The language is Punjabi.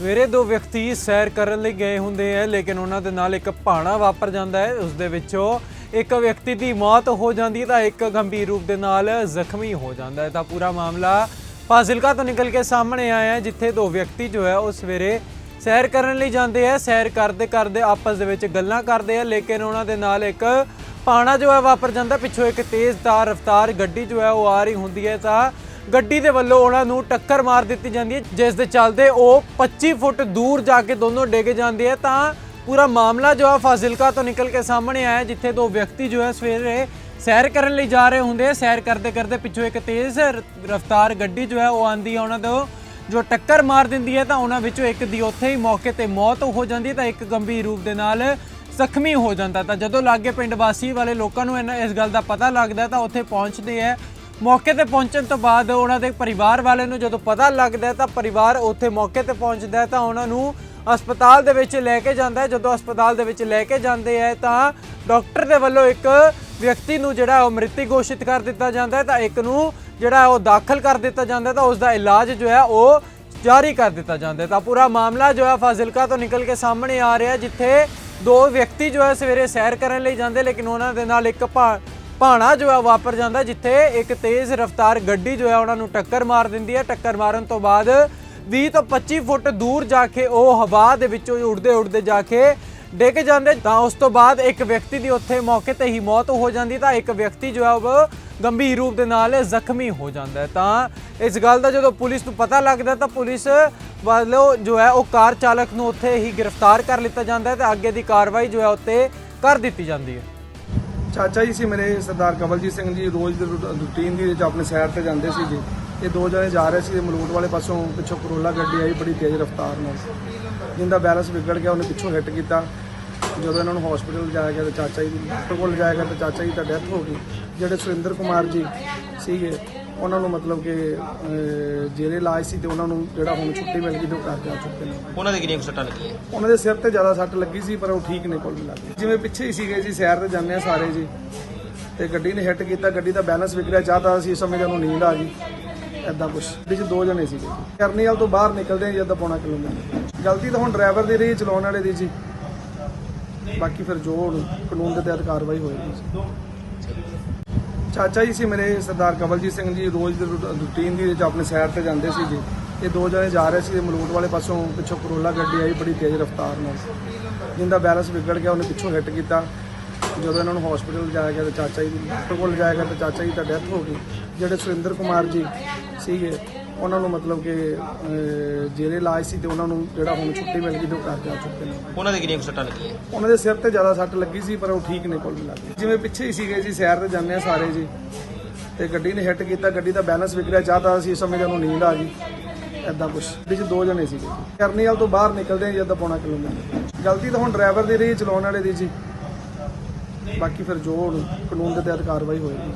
ਸਵੇਰੇ ਦੋ ਵਿਅਕਤੀ ਸੈਰ ਕਰਨ ਲਈ ਗਏ ਹੁੰਦੇ ਆ, ਲੇਕਿਨ ਉਹਨਾਂ ਦੇ ਨਾਲ ਇੱਕ ਭਾਣਾ ਵਾਪਰ ਜਾਂਦਾ ਹੈ। ਉਸ ਦੇ ਵਿੱਚੋਂ ਇੱਕ ਵਿਅਕਤੀ ਦੀ ਮੌਤ ਹੋ ਜਾਂਦੀ ਹੈ ਤਾਂ ਇੱਕ ਗੰਭੀਰ ਰੂਪ ਦੇ ਨਾਲ ਜ਼ਖਮੀ ਹੋ ਜਾਂਦਾ ਹੈ। ਤਾਂ ਪੂਰਾ ਮਾਮਲਾ ਫਾਜ਼ਿਲਕਾ ਤੋਂ ਨਿਕਲ ਕੇ ਸਾਹਮਣੇ ਆਇਆ ਹੈ, ਜਿੱਥੇ ਦੋ ਵਿਅਕਤੀ ਜੋ ਹੈ ਉਹ ਸਵੇਰੇ ਸੈਰ ਕਰਨ ਲਈ ਜਾਂਦੇ ਆ। ਸੈਰ ਕਰਦੇ ਕਰਦੇ ਆਪਸ ਦੇ ਵਿੱਚ ਗੱਲਾਂ ਕਰਦੇ ਆ, ਲੇਕਿਨ ਉਹਨਾਂ ਦੇ ਨਾਲ ਇੱਕ ਪਾਣਾ ਜੋ ਹੈ ਵਾਪਰ ਜਾਂਦਾ। ਪਿੱਛੋਂ ਇੱਕ ਤੇਜ਼ ਤਾਰ ਰਫ਼ਤਾਰ ਗੱਡੀ ਜੋ ਹੈ ਉਹ ਆ ਰਹੀ ਹੁੰਦੀ ਹੈ ਤਾਂ ਗੱਡੀ ਦੇ ਵੱਲੋਂ ਉਹਨਾਂ ਨੂੰ ਟੱਕਰ ਮਾਰ ਦਿੱਤੀ ਜਾਂਦੀ ਹੈ, ਜਿਸ ਦੇ ਚੱਲਦੇ ਉਹ 25 ਫੁੱਟ ਦੂਰ ਜਾ ਕੇ ਦੋਨੋਂ ਡਿੱਗ ਜਾਂਦੇ ਆ। ਤਾਂ ਪੂਰਾ ਮਾਮਲਾ ਜੋ ਹੈ ਫਾਜ਼ਿਲਕਾ ਤੋਂ ਨਿਕਲ ਕੇ ਸਾਹਮਣੇ ਆਇਆ, ਜਿੱਥੇ ਦੋ ਵਿਅਕਤੀ ਜੋ ਹੈ ਸਵੇਰੇ ਸੈਰ ਕਰਨ ਲਈ ਜਾ ਰਹੇ ਹੁੰਦੇ ਸੈਰ ਕਰਦੇ ਕਰਦੇ ਪਿੱਛੋਂ ਇੱਕ ਤੇਜ਼ ਰਫ਼ਤਾਰ ਗੱਡੀ ਜੋ ਹੈ ਉਹ ਆਂਦੀ ਹੈ ਉਹਨਾਂ ਤੋਂ ਜੋ ਟੱਕਰ ਮਾਰ ਦਿੰਦੀ ਹੈ ਤਾਂ ਉਹਨਾਂ ਵਿੱਚੋਂ ਇੱਕ ਦੀ ਉੱਥੇ ਹੀ ਮੌਕੇ ਤੇ ਮੌਤ ਹੋ ਜਾਂਦੀ ਤਾਂ ਇੱਕ ਗੰਭੀਰ ਰੂਪ ਦੇ ਨਾਲ ਜ਼ਖਮੀ ਹੋ ਜਾਂਦਾ। ਤਾਂ ਜਦੋਂ ਲਾਗੇ ਪਿੰਡ ਵਾਸੀ ਵਾਲੇ ਲੋਕਾਂ ਨੂੰ ਇਹਨਾਂ- ਇਸ ਗੱਲ ਦਾ ਪਤਾ ਲੱਗਦਾ, ਤਾਂ ਉੱਥੇ ਪਹੁੰਚਦੇ ਹੈ ਮੌਕੇ ਤੇ ਪਹੁੰਚਣ ਤੋਂ ਬਾਅਦ ਉਹਨਾਂ ਦੇ ਪਰਿਵਾਰ ਵਾਲਿਆਂ ਨੂੰ ਜਦੋਂ ਪਤਾ ਲੱਗਦਾ ਤਾਂ ਪਰਿਵਾਰ ਉੱਥੇ ਮੌਕੇ ਤੇ ਪਹੁੰਚਦਾ ਤਾਂ ਉਹਨਾਂ ਨੂੰ ਹਸਪਤਾਲ ਦੇ ਵਿੱਚ ਲੈ ਕੇ ਜਾਂਦਾ ਹੈ। ਜਦੋਂ ਹਸਪਤਾਲ ਦੇ ਵਿੱਚ ਲੈ ਕੇ ਜਾਂਦੇ ਹੈ ਤਾਂ ਡਾਕਟਰ ਦੇ ਵੱਲੋਂ ਇੱਕ ਵਿਅਕਤੀ ਨੂੰ ਜਿਹੜਾ ਉਹ ਮ੍ਰਿਤਕ ਘੋਸ਼ਿਤ ਕਰ ਦਿੱਤਾ ਜਾਂਦਾ ਹੈ ਤਾਂ ਇੱਕ ਨੂੰ ਜਿਹੜਾ ਉਹ ਦਾਖਲ ਕਰ ਦਿੱਤਾ ਜਾਂਦਾ ਤਾਂ ਉਸ ਦਾ ਇਲਾਜ ਜੋ ਹੈ ਉਹ ਜਾਰੀ ਕਰ ਦਿੱਤਾ ਜਾਂਦਾ ਤਾਂ ਪੂਰਾ ਮਾਮਲਾ ਜੋ ਹੈ ਫਾਜ਼ਿਲਕਾ ਤੋਂ ਨਿਕਲ ਕੇ ਸਾਹਮਣੇ ਆ ਰਿਹਾ ਜਿੱਥੇ ਦੋ ਵਿਅਕਤੀ ਜੋ ਹੈ ਸਵੇਰੇ ਸੈਰ ਕਰਨ ਲਈ ਜਾਂਦੇ, ਲੇਕਿਨ ਉਹਨਾਂ ਦੇ ਨਾਲ ਇੱਕ ਭਾ- ਭਾਣਾ ਜੋ ਹੈ ਵਾਪਰ ਜਾਂਦਾ ਜਿੱਥੇ ਇੱਕ ਤੇਜ਼ ਰਫ਼ਤਾਰ ਗੱਡੀ ਜੋ ਹੈ ਉਹਨਾਂ ਨੂੰ ਟੱਕਰ ਮਾਰ ਦਿੰਦੀ ਹੈ। ਟੱਕਰ ਮਾਰਨ ਤੋਂ ਬਾਅਦ 20 ਤੋਂ 25 ਫੁੱਟ ਦੂਰ ਜਾ ਕੇ ਉਹ ਹਵਾ ਦੇ ਵਿੱਚੋਂ ਉੱਡਦੇ ਉੱਡਦੇ ਜਾ ਕੇ ਡਿੱਗ ਜਾਂਦੇ। ਤਾਂ ਉਸ ਤੋਂ ਬਾਅਦ ਇੱਕ ਵਿਅਕਤੀ ਦੀ ਉੱਥੇ ਮੌਕੇ ਤੇ ਹੀ ਮੌਤ ਹੋ ਜਾਂਦੀ, ਤਾਂ ਇੱਕ ਵਿਅਕਤੀ ਜੋ ਹੈ ਉਹ ਗੰਭੀਰ ਰੂਪ ਦੇ ਨਾਲ ਜ਼ਖਮੀ ਹੋ ਜਾਂਦਾ ਤਾਂ ਇਸ ਗੱਲ ਦਾ ਜਦੋਂ ਪੁਲਿਸ ਨੂੰ ਪਤਾ ਲੱਗਦਾ, ਤਾਂ ਪੁਲਿਸ ਵੱਲੋਂ ਜੋ ਹੈ, ਉਹ ਕਾਰ ਚਾਲਕ ਨੂੰ ਉੱਥੇ ਹੀ ਗ੍ਰਿਫਤਾਰ ਕਰ ਲਿੱਤਾ ਜਾਂਦਾ ਹੈ ਤੇ ਅੱਗੇ ਦੀ ਕਾਰਵਾਈ ਜੋ ਹੈ, ਉੱਤੇ ਕਰ ਦਿੱਤੀ ਜਾਂਦੀ ਹੈ। ਚਾਚਾ ਜੀ ਸੀ ਮੇਰੇ, ਸਰਦਾਰ ਕਵਲਜੀਤ ਸਿੰਘ ਜੀ, ਰੋਜ਼ ਦੀ ਰੂਟ- ਰੂਟੀਨ ਦੀ ਵਿੱਚ ਆਪਣੇ ਸੈਰ ਤੇ ਜਾਂਦੇ ਸੀ ਜੀ। ਇਹ ਦੋ ਜਣੇ ਜਾ ਰਹੇ ਸੀ, ਮਲੂਟ ਵਾਲੇ ਪਾਸੋਂ ਪਿੱਛੋਂ ਕਰੋਲਾ ਗੱਡੀ ਆਈ, ਬੜੀ ਤੇਜ਼ ਰਫ਼ਤਾਰ ਨਾਲ। ਜਿੰਦਾ ਬੈਲੈਂਸ ਵਿਗੜ ਗਿਆ, ਉਹਨੇ ਪਿੱਛੋਂ ਹਿੱਟ ਕੀਤਾ। ਜਦੋਂ ਇਹਨਾਂ ਨੂੰ ਹਸਪੀਟਲ ਲਿਜਾਇਆ ਗਿਆ ਤਾਂ ਚਾਚਾ ਜੀ ਡਾਕਟਰ ਕੋਲ ਲਿਜਾਇਆ ਗਿਆ ਤਾਂ ਚਾਚਾ ਜੀ ਦਾ ਡੈਥ ਹੋ ਗਈ। ਜਿਹੜੇ ਸੁਰਿੰਦਰ ਕੁਮਾਰ ਜੀ ਸੀਗੇ ਉਹਨਾਂ ਨੂੰ ਮਤਲਬ ਕਿ ਜੇਰੇ ਇਲਾਜ ਸੀ ਤੇ ਉਹਨਾਂ ਨੂੰ ਜਿਹੜਾ ਹੁਣ ਛੁੱਟੀ ਮਿਲ ਗਈ ਤੇ ਉਹ ਘਰ ਜਾ ਚੁੱਕੇ ਨੇ। ਉਹਨਾਂ ਦੇ ਕਿੰਨੀਆਂ ਸੱਟਾਂ ਲੱਗੀਆਂ? ਉਹਨਾਂ ਦੇ ਸਿਰ ਤੇ ਜ਼ਿਆਦਾ ਸੱਟ ਲੱਗੀ ਸੀ ਪਰ ਉਹ ਠੀਕ ਨੇ ਕੋਲ ਮਿਲਾ ਜਿਵੇਂ ਪਿੱਛੇ ਹੀ ਸੀਗੇ ਜੀ ਸੈਰ ਤੇ ਜਾਂਦੇ ਆ ਸਾਰੇ ਜੀ। ਤੇ ਗੱਡੀ ਨੇ ਹਿੱਟ ਕੀਤਾ ਗੱਡੀ ਦਾ ਬੈਲੈਂਸ ਵਿਗੜਿਆ ਚਾਹਤਾ ਸੀ ਇਸ ਸਮੇਂ ਜਦੋਂ ਨੀਂਦ ਆ ਗਈ ਐਦਾਂ ਕੁਛ। ਵਿੱਚ ਦੋ ਜਣੇ ਸੀਗੇ ਕਰਨੀਵਾਲ ਤੋਂ ਬਾਹਰ ਨਿਕਲਦੇ ਜਦ ਪੌਣਾ ਕਿਲੋਮੀਟਰ। ਗਲਤੀ ਤਾਂ ਹੁਣ ਡਰਾਈਵਰ ਦੀ ਰਹੀ ਚਲਾਉਣ ਵਾਲੇ ਦੀ ਜੀ। ਬਾਕੀ ਫਿਰ ਜੋ ਕਾਨੂੰਨ ਦੇ ਤਹਿਤ ਕਾਰਵਾਈ ਹੋਏਗੀ। ਚਾਚਾ ਜੀ ਸੀ ਮੇਰੇ, ਸਰਦਾਰ ਕਵਲਜੀਤ ਸਿੰਘ ਜੀ, ਰੋਜ਼ ਦੀ ਰੂਟ- ਰੂਟੀਨ ਦੀ ਵਿੱਚ ਆਪਣੇ ਸੈਰ ਤੇ ਜਾਂਦੇ ਸੀ ਜੀ। ਇਹ ਦੋ ਜਣੇ ਜਾ ਰਹੇ ਸੀ, ਮਲੂਟ ਵਾਲੇ ਪਾਸੋਂ ਪਿੱਛੋਂ ਕਰੋਲਾ ਗੱਡੀ ਆਈ, ਬੜੀ ਤੇਜ਼ ਰਫ਼ਤਾਰ ਨਾਲ। ਜਿੰਦਾ ਬੈਲੈਂਸ ਵਿਗੜ ਗਿਆ, ਉਹਨੇ ਪਿੱਛੋਂ ਹਿੱਟ ਕੀਤਾ। ਜਦੋਂ ਇਹਨਾਂ ਨੂੰ ਹਸਪੀਟਲ ਲਿਜਾਇਆ ਗਿਆ ਤਾਂ ਚਾਚਾ ਜੀ ਡਾਕਟਰ ਕੋਲ ਲਿਜਾਇਆ ਗਿਆ ਤਾਂ ਚਾਚਾ ਜੀ ਦਾ ਡੈਥ ਹੋ ਗਈ। ਜਿਹੜੇ ਸੁਰਿੰਦਰ ਕੁਮਾਰ ਜੀ ਸੀਗੇ ਉਹਨਾਂ ਨੂੰ ਮਤਲਬ ਕਿ ਜੇਰੇ ਇਲਾਜ ਸੀ ਤੇ ਉਹਨਾਂ ਨੂੰ ਜਿਹੜਾ ਹੁਣ ਛੁੱਟੀ ਮਿਲ ਗਈ ਤੇ ਉਹ ਘਰ ਜਾ ਚੁੱਕੇ ਨੇ। ਉਹਨਾਂ ਦੇ ਕਿੰਨੀਆਂ ਸੱਟਾਂ ਲੱਗੀਆਂ? ਉਹਨਾਂ ਦੇ ਸਿਰ ਤੇ ਜ਼ਿਆਦਾ ਸੱਟ ਲੱਗੀ ਸੀ ਪਰ ਉਹ ਠੀਕ ਨੇ ਕੋਲ ਮਿਲਾ ਜਿਵੇਂ ਪਿੱਛੇ ਹੀ ਸੀਗੇ ਜੀ ਸੈਰ ਤੇ ਜਾਂਦੇ ਆ ਸਾਰੇ ਜੀ। ਤੇ ਗੱਡੀ ਨੇ ਹਿੱਟ ਕੀਤਾ ਗੱਡੀ ਦਾ ਬੈਲੈਂਸ ਵਿਗੜਿਆ ਚਾਹਤਾ ਸੀ ਇਸ ਸਮੇਂ ਜਦੋਂ ਨੀਂਦ ਆ ਗਈ ਐਦਾਂ ਕੁਛ। ਵਿੱਚ ਦੋ ਜਣੇ ਸੀਗੇ ਕਰਨੀਵਾਲ ਤੋਂ ਬਾਹਰ ਨਿਕਲਦੇ ਆ ਜਦ ਪੌਣਾ ਕਿਲੋਮੀਟਰ। ਗਲਤੀ ਤਾਂ ਹੁਣ ਡਰਾਈਵਰ ਦੀ ਰਹੀ ਚਲਾਉਣ ਵਾਲੇ ਦੀ ਜੀ। ਬਾਕੀ ਫਿਰ ਜੋ ਕਾਨੂੰਨ ਦੇ ਤਹਿਤ ਕਾਰਵਾਈ ਹੋਏਗੀ।